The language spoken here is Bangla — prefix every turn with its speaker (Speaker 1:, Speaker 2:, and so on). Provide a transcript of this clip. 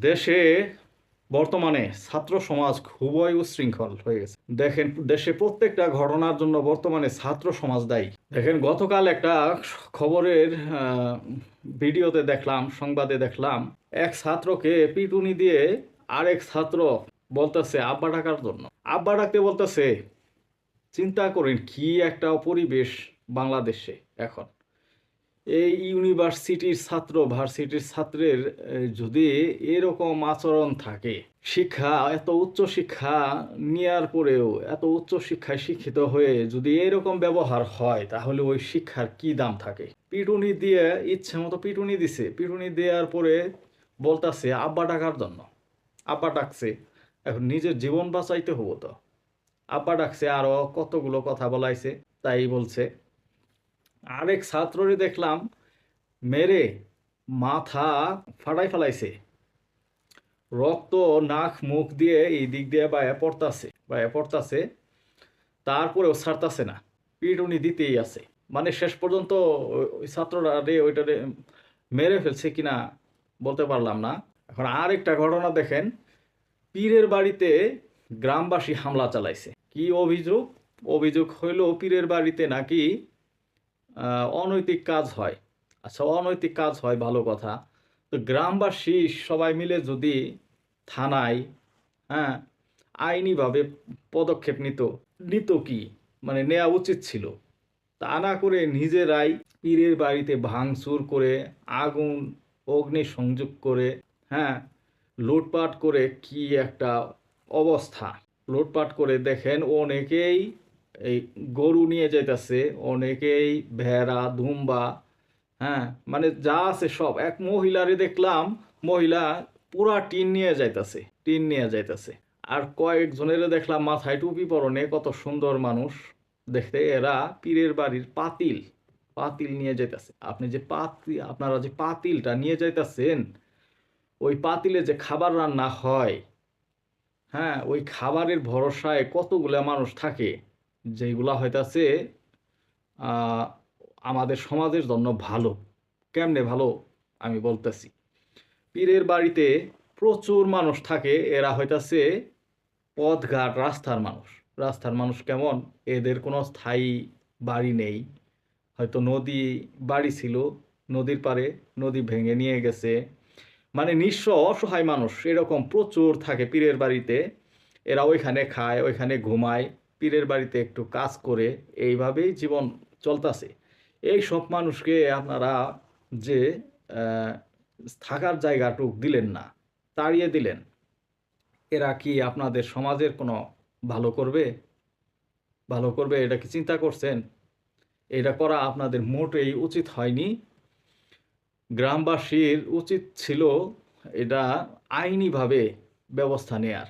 Speaker 1: দেশে বর্তমানে ছাত্র সমাজ খুবই উশৃঙ্খল হয়ে গেছে। দেখেন, দেশে প্রত্যেকটা ঘটনার জন্য বর্তমানে ছাত্র সমাজ দায়ী। দেখেন, গতকাল একটা খবরের ভিডিওতে দেখলাম, সংবাদে দেখলাম, এক ছাত্রকে পিটুনি দিয়ে আরেক ছাত্র বলতেছে আব্বা ডাকার জন্য। আব্বা ডাকতে বলতেছে, চিন্তা করেন কি একটা পরিবেশ বাংলাদেশে এখন? এই ইউনিভার্সিটির ছাত্র, ভার্সিটির ছাত্রের যদি এরকম আচরণ থাকে, শিক্ষা, এত উচ্চ শিক্ষা নেওয়ার পরেও, এত উচ্চ শিক্ষায় শিক্ষিত হয়ে যদি এরকম ব্যবহার হয়, তাহলে ওই শিক্ষার কি দাম থাকে? পিটুনি দিয়ে ইচ্ছে মতো পিটুনি দিছে। পিটুনি দেওয়ার পরে বলতাছে, আব্বা ডাকার জন্য। আব্বা ডাকছে, এখন নিজের জীবন বাঁচাইতে হব তো। আব্বা ডাকছে আরও কতগুলো কথা বলাইছে? তাই বলছে আরেক ছাত্ররে দেখলাম, মেরে মাথা ফাটাই ফেলাইছে। রক্ত নাক মুখ দিয়ে এই দিক দিয়ে বায়া পড়তাছে বায়া পড়তাছে, তারপরেও ছাড়তাছে না। পিটুনি দিতেই আছে। মানে শেষ পর্যন্ত ওই- ছাত্ররা রে ওইটা মেরে ফেলছে কিনা বলতে পারলাম না। এখন আরেকটা ঘটনা দেখেন, পীরের বাড়িতে গ্রামবাসী হামলা চালাইছে। কি অভিযোগ? অভিযোগ হইল পীরের বাড়িতে নাকি অনৈতিক কাজ হয়। আচ্ছা অনৈতিক কাজ হয়, ভালো কথা। তো গ্রামবাসী সবাই মিলে যদি থানায় হ্যাঁ আইনিভাবে পদক্ষেপ নিত নিত কি? মানে নেওয়া উচিত ছিল। তা না করে নিজেরাই পীরের বাড়িতে ভাঙচুর করে, আগুন, অগ্নি সংযোগ করে হ্যাঁ লুটপাট করে কি একটা অবস্থা? লুটপাট করে দেখেন অনেকেই এই গরু নিয়ে যাইতাছে, অনেকেই ভেড়া ধুম্বা হ্যাঁ মানে যা আছে সব। এক মহিলারে দেখলাম, মহিলা পুরা টিন নিয়ে যাইতাছে, টিন নিয়ে যাইতাছে। আর কয়েকজনের দেখলাম মাথায় টুপি পরনে, কত সুন্দর মানুষ। দেখতে এরা পীরের বাড়ির পাতিল পাতিল নিয়ে যাইতাছে। আপনি যে পাতিল আপনারা যে পাতিলটা নিয়ে যাইতাছেন, ওই পাতিলে যে খাবার রান্না হয় হ্যাঁ ওই খাবারের ভরসায় কতগুলা মানুষ থাকে। যেগুলা হয়তাছে আহ, আমাদের সমাজের জন্য ভালো। কেমনে ভালো? আমি বলতেছি। পীরের বাড়িতে প্রচুর মানুষ থাকে এরা হইতাছে পথঘাট রাস্তার মানুষ। রাস্তার মানুষ কেমন? এদের কোনো স্থায়ী বাড়ি নেই। হয়তো নদী বাড়ি ছিল নদীর পারে নদী ভেঙে নিয়ে গেছে। মানে নিঃস্ব অসহায় মানুষ এরকম প্রচুর থাকে পীরের বাড়িতে। এরা ওইখানে খায় ওইখানে ঘুমায়। পীরের বাড়িতে একটু কাজ করে এইভাবেই জীবন চলতেছে। এই সব মানুষকে আপনারা যে থাকার জায়গাটুক দিলেন না, তাড়িয়ে দিলেন, এরা কি আপনাদের সমাজের কোনো ভালো করবে? ভালো করবে, এটা কি চিন্তা করছেন? এটা করা আপনাদের মোটেই উচিত হয়নি। গ্রামবাসীর উচিত ছিল এটা আইনিভাবে ব্যবস্থা নেয়ার।